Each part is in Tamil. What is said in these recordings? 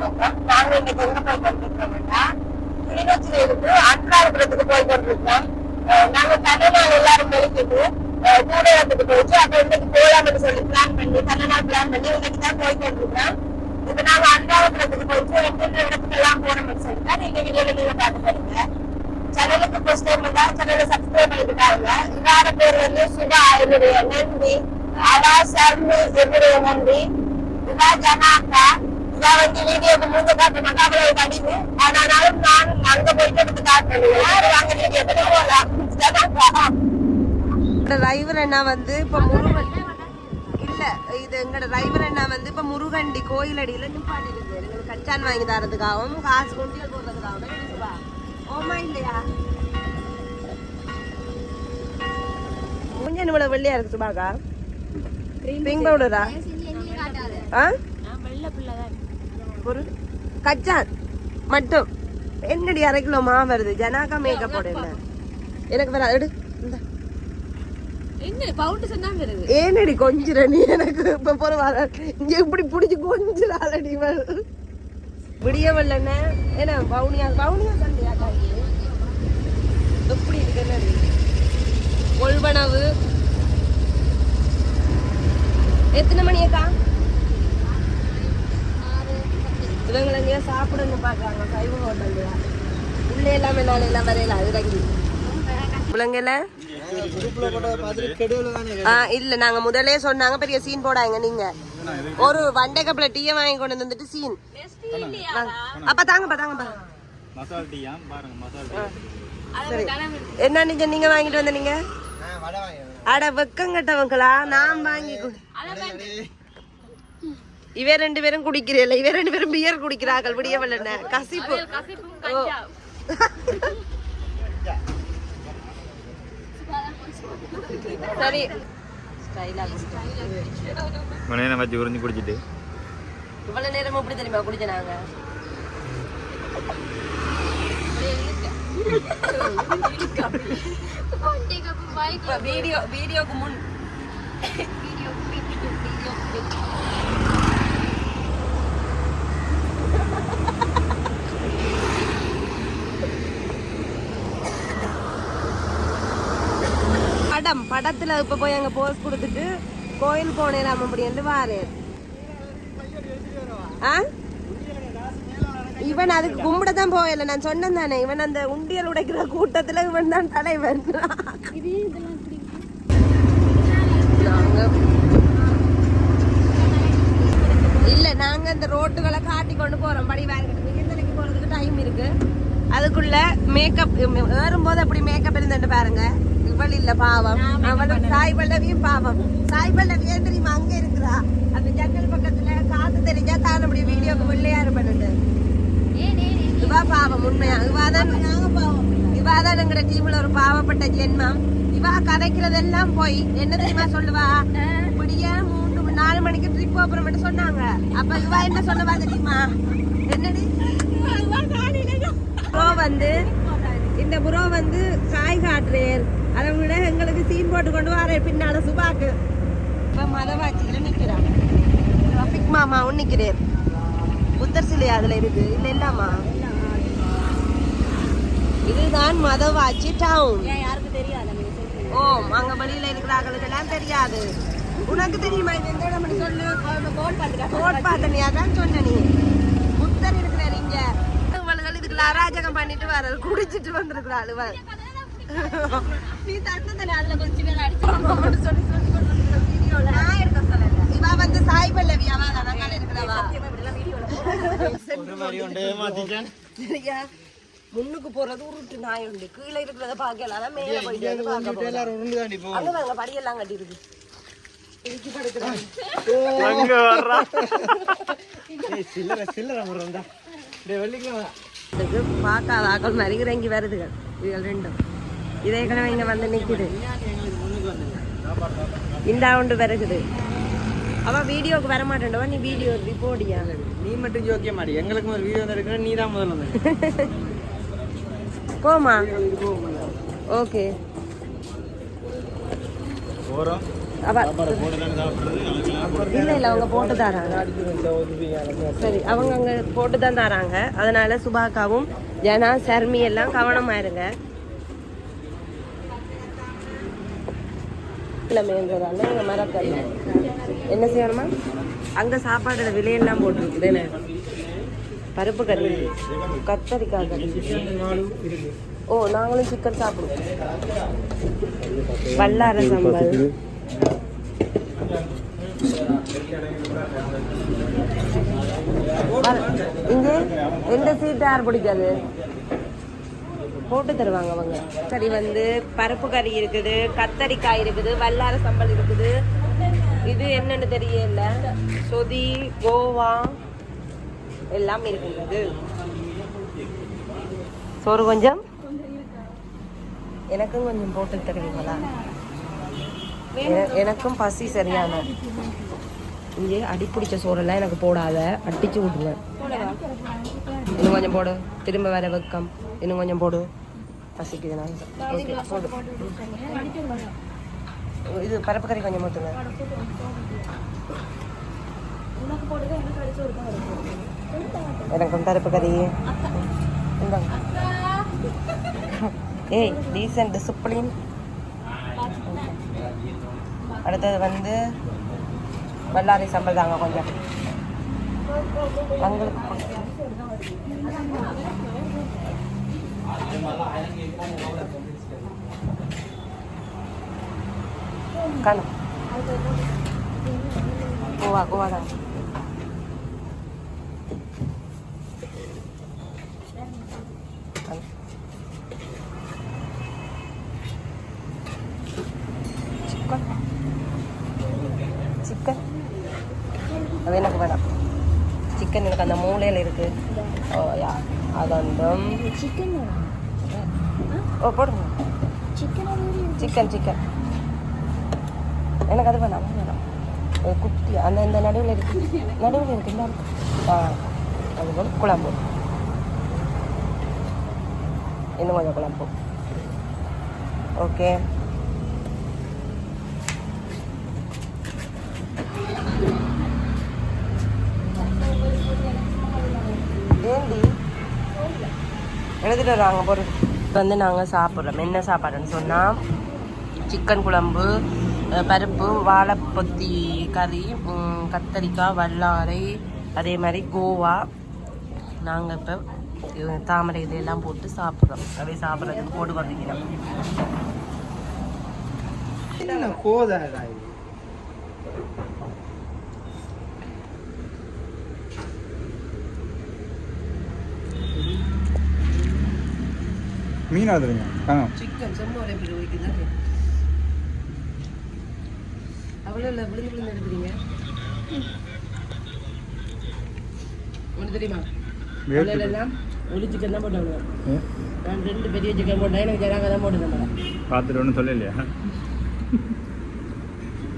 வணக்கம் நாங்க இன்னைக்கு எங்க போய் கொண்டிருக்கோம்னா கிளிநொச்சியில இருந்து அன்றாபுரத்துக்கு போய் கொண்டிருக்கோம் நாங்க தலைநாள் எல்லாரும் வெளிக்கிட்டு கூடத்துக்கு போயிட்டு அப்ப இன்னைக்கு போலாம்னு சொல்லி பிளான் பண்ணி தலைநாள் பிளான் பண்ணி இன்னைக்கு தான் போய் கொண்டிருக்கோம் இப்ப நாங்க அன்றாபுரத்துக்கு போயிட்டு எந்தெந்த இடத்துக்கு எல்லாம் போனோம்னு சொல்லிட்டு நீங்க வீடியோல நீங்க பார்த்து பாருங்க. சேனலுக்கு ஃபர்ஸ்ட் டைம் வந்தா சேனலை சப்ஸ்கிரைப் பண்ணிக்கிட்டாங்க இதார பேர் வந்து சுபா என்னுடைய நன்றி. அவா சர்மி என்னுடைய நன்றி. இதா ஜனாக்கா. வந்து வீடியோக்கு மூஞ்ச காட்ட மகாபலி கடிவு ஆனாலும் நான் அங்க போயிட்டு எடுத்து காட்டுறேன் அங்க வீடியோ போகலாம் ஜனாக்கா டிரைவர் அண்ணா வந்து இப்ப முருகன் இல்ல இது எங்கட டிரைவர் அண்ணா வந்து இப்ப முருகண்டி கோயிலடியில நிப்பாட்டி இருக்கு எங்களுக்கு கச்சான் வாங்கி தரதுக்காகவும் காசு கொண்டு போடுறதுக்காகவும். ஓமா இல்லையா? கொஞ்சம் இவ்வளவு வெள்ளையா இருக்கு சுபாக்கா பிங்க் பவுடரா ஆ? ஒரு கச்சான் மட்டும். என்னடி அரை கிலோ மா வருது? ஜனாக்கா மேக்கப் எனக்கு வேற எடு. இந்த. ஏனடி கொஞ்சிற நீ? எனக்கு இப்ப போற வர. இங்க இப்படி புடிச்சு கொஞ்சிராளடி விடியவல்லண்ண ஏன்னா பவுனியா பவுனியா சண்டையா காய்? எப்படி இருக்கு என்னது கொள்வனவு. எத்தனை மணி அக்கா? இவங்களை எங்கேயா சாப்பிடணும் பாக்குறாங்க சைவ ஹோட்டல்லையா உள்ளே எல்லாமே நாள் எல்லாம் வரையில. அது பிள்ளைங்கள ஆ இல்ல. நாங்க முதல்லே சொன்னாங்க பெரிய சீன் போடாங்க நீங்க. ஒரு வண்டை கப்பல டீயை வாங்கி கொண்டு வந்துட்டு சீன் அப்ப தாங்கப்பா தாங்கப்பா. என்ன நீங்க நீங்க வாங்கிட்டு வந்த நீங்க? அட வெக்கங்கட்டவங்களா நான் வாங்கி கொடு- இவ ரெண்டு பேரும் குடிக்கிறீல்ல இவ ரெண்டு பேரும் பியர் குடிக்கிறார்கள் விடியவல்ல கசிப்பு. ஓ. சரி. மனையை வச்சு உறிஞ்சு குடிச்சிட்டு. இவ்வளவு நேரம் எப்படி தெரியுமா குடிச்ச நாங்க? இப்ப வீடியோ வீடியோக்கு முன். படம் படத்துல இப்ப போய் அங்க போஸ் கொடுத்துட்டு கோயில் போனேன் அப்படின்னு வாரு. ஆ? இவன் அதுக்கு கும்பிட தான் போகல. நான் சொன்னேன் தானே இவன் அந்த உண்டியல் உடைக்கிற கூட்டத்துல இவன் தான் தலைவன் நாங்க இல்ல நாங்க இந்த ரோட்டுகளை காட்டி கொண்டு போறோம் படி வாங்கிட்டு நிகழ்ந்தனைக்கு போறதுக்கு டைம் இருக்கு அதுக்குள்ள மேக்கப் ஏறும்போது அப்படி மேக்கப் இருந்துட்டு பாருங்க. இவள் இல்ல பாவம் அவளும் சாய் பல்லவியும் பாவம். சாய் பல்லவி ஏன் தெரியுமா அங்க இருக்கிறா? அந்த ஜன்னல் பக்கத்துல காத்து தெரிஞ்சா தான் அப்படி வீடியோக்கு வெள்ளையாரு பண்ணுது இவா பாவம் உண்மையா? இவாதான் இவாதான் எங்கட டீம்ல ஒரு பாவப்பட்ட ஜென்மம் இவா கதைக்கிறதெல்லாம் போய் என்ன தெரியுமா சொல்லுவா? இப்படியே மூன்று நாலு மணிக்கு ட்ரிப் போறோம்னு சொன்னாங்க. அப்ப இவா என்ன சொல்லுவா தெரியுமா? என்னடி? ப்ரோ வந்து இந்த ப்ரோ வந்து காய் காட்டுறேன் அதை விட எங்களுக்கு சீன் போட்டு கொண்டு வர பின்னால சுபாக்கு. இப்ப மதவாச்சியில நிக்கிறான் ரஃபிக் மாமாவும் நிக்கிறேன் புத்தர் சிலை அதுல இருக்கு. இல்ல இல்லாமா? இதுதான் மதவாச்சி டவுன் யாருக்கு தெரியாது? ஓ அங்க வெளியில இருக்கிறார்களுக்கு எல்லாம் தெரியாது. உனக்கு தெரியுமா? இடம் சொல்லு. கோட் பார்த்தனியா தான் சொன்ன நீ. புத்தர் இருக்கிற இதுக்குள்ள அராஜகம் பண்ணிட்டு வர குடிச்சிட்டு வந்திருக்கிறாள் இவள் நீ தந்ததானே அதுல கொஞ்சம் பேர் அடிச்சு சொல்லி சொல்லி கொண்டு வந்திருக்கிற வீடியோல நான் எடுக்க சொல்லல. இவ வந்து சாய் பல்லவி அவ தான் இருக்கிறவா. சரியா? முன்னுக்கு போறது உருட்டு நாய் உண்டு. கீழே இருக்கிறத அதான் மேல போயிட்டு வந்து பார்க்க போறோம். அங்க பாருங்க படியெல்லாம் கட்டி இருக்கு இடிச்சு படுக்கிறாங்க அங்க வர்றா. இதுக்கு பார்க்காத ஆக்கள் மாதிரி இறங்கி வருதுகள் இதுகள் ரெண்டும். இதே கிழமை இங்க வந்து நிக்குது. இந்த உண்டு வருகுது. அவ வீடியோக்கு வர மாட்டேன்டவா நீ வீடியோ ரிப்போர்டியா நீ மட்டும் ஜோக்கிய மாடி எங்களுக்கு ஒரு வீடியோ எடுக்கிற நீ தான் முதல்ல போமா ஓகே போறோம். இல்ல இல்ல அவங்க போட்டு தராங்க. சரி அவங்க அங்க போட்டு தான் தராங்க. அதனால சுபாக்காவும் ஜனா சர்மி எல்லாம் கவனமா இருங்க கிழமைன்றதால எங்க மரக்கறி என்ன செய்யணுமா? அங்க சாப்பாடோட விலையெல்லாம் போட்டுருக்குது என்ன? பருப்பு கறி கத்தரிக்காய் கறி. ஓ நாங்களும் சிக்கன் சாப்பிடுவோம். வல்லார சம்பல். இங்கே எந்த சீட்டு யார் பிடிக்காது? போட்டு தருவாங்க அவங்க. கறி வந்து பருப்பு கறி இருக்குது கத்தரிக்காய் இருக்குது வல்லார சம்பல் இருக்குது. இது என்னன்னு தெரியல. சொதி கோவா எல்லாம் இருக்குது சோறு கொஞ்சம்? எனக்கும் கொஞ்சம் போட்டு தருவீங்களா? என- எனக்கும் பசி சரியான இங்கே அடிப்பிடிச்ச சோறெல்லாம் எனக்கு போடாத அடிச்சு விட்டுருங்க இன்னும் கொஞ்சம் போடு. திரும்ப வர வெக்கம். இன்னும் கொஞ்சம் போடு. பசிக்குது நான். ஓகே போடு. இது பருப்பு கறி கொஞ்சம் ஊற்றுங்க எனக்கும் பருப்பு கறி ஏய் டீசன்ட் டிசிப்ளின் அடுத்தது வந்து வல்லாரி சம்பல் தாங்க கொஞ்சம் உங்களுக்கு காணும் கோவா கோவா தான் சிக்கன் சிக்கன் அது எனக்கு வேணாம் சிக்கன் எனக்கு அந்த மூலையில் இருக்கு. ஓ யா அது அந்த சிக்கன் ஓ போடுங்க. Chicken chicken chicken. எனக்கு அது வேணாம் வேணாம். குட்டி அந்த இந்த நடுவில் இருக்கு. நடுவில் இருக்கு இந்த ஆ அது போல் குழம்பு. இன்னும் கொஞ்சம் குழம்பு. ஓகே. ஏண்டி? எழுதிட்டு வராங்க போடு வந்து நாங்கள் சாப்பிட்றோம். என்ன சாப்பாடுன்னு சொன்னால் சிக்கன் குழம்பு பருப்பு வாழைப்பொத்தி கறி கத்தரிக்காய் வல்லாரை அதே மாதிரி கோவா. நாங்கள் இப்போ தாமரை இதெல்லாம் போட்டு சாப்பிட்றோம். அப்படியே சாப்பிட்றதுக்கு போட்டு என்ன கோதா மீன் ஆகுதுங்க ஆ. சிக்கன் செம்ம ஒரே பேர் வைக்குது அவ்வளோ இல்லை விழுந்து விழுந்து எடுக்கிறீங்க. ஒன்று தெரியுமா? அவ்வளோ எல்லாம் ஒரு சிக்கன் தான் போட்டாங்க நான் ரெண்டு பெரிய சிக்கன் போட்டேன். எனக்கு ஜனாங்க தான் போட்டு தந்தேன் பார்த்துட்டு ஒன்றும் சொல்லலையா?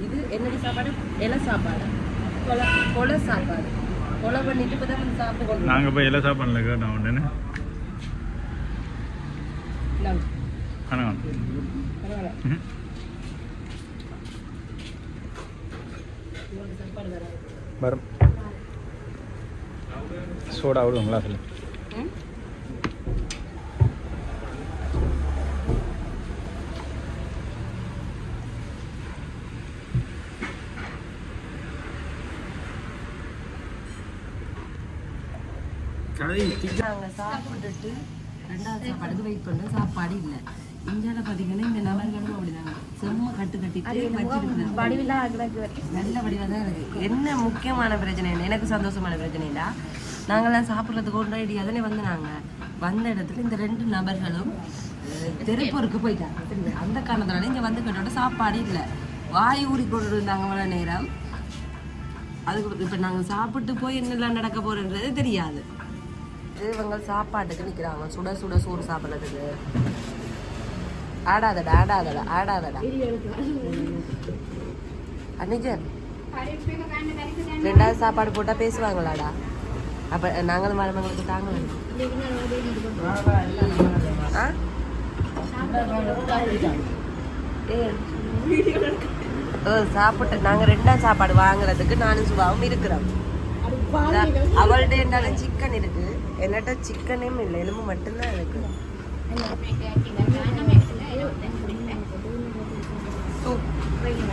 இது என்னடி சாப்பாடு? இலை சாப்பாடு. கொலை கொலை சாப்பாடு. கொலை பண்ணிட்டு இப்போ தான் சாப்பிட்டு. நாங்கள் போய் எல்லாம் சாப்பாடுல கேட்டோம் உடனே. தராங்க வரும் சோடா விடுவோங்களா நாங்கள் சாப்பிட்டுட்டு ரெண்டாவது சாப்பாடுக்கு வெயிட் பண்ண சாப்பாடு இல்லை. இந்தியாவில் பார்த்தீங்கன்னா இந்த நபர்களும் அப்படிதாங்க செம்ம கட்டு கட்டிட்டு நல்ல வடிவாக தான் இருக்கு. என்ன முக்கியமான பிரச்சனை எனக்கு சந்தோஷமான பிரச்சனை இல்லை. நாங்கள்லாம் சாப்பிட்றதுக்கு ஒன்றடி அதனே வந்து நாங்கள் வந்த இடத்துல இந்த ரெண்டு நபர்களும் திருப்பூருக்கு போயிட்டாங்க? அந்த காரணத்தினால இங்கே வந்து கேட்டோட சாப்பாடு இல்லை. வாய் ஊறி கொண்டு இருந்தாங்க நேரம். அதுக்கு இப்போ நாங்கள் சாப்பிட்டு போய் என்னெல்லாம் நடக்க போகிறன்றது தெரியாது. இவங்க சாப்பாட்டுக்கு நிற்கிறாங்க சுட சுட சோறு சாப்பிட்றதுக்கு. ஆடாதடா ஆடாதடா ஆடாதடா. அன்னைக்கர் ரெண்டாவது சாப்பாடு போட்டா பேசுவாங்களாடா? அப்ப நாங்களும் மருமங்களுக்கு தாங்க ஆ? சாப்பிட்டு நாங்க ரெண்டா சாப்பாடு வாங்குறதுக்கு நானும் சுபாவும் இருக்கிறோம். அவள்கிட்ட இருந்தாலும் சிக்கன் இருக்கு. என்னட்ட சிக்கனும் இல்லை எலும்பு மட்டும்தான் இருக்கு சூப் வெயிட்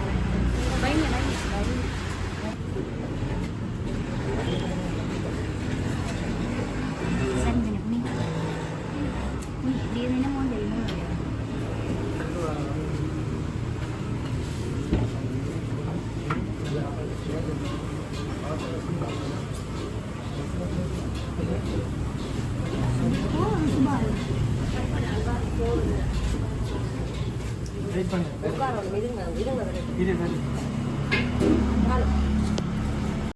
பண்ணு உட்காரணும்,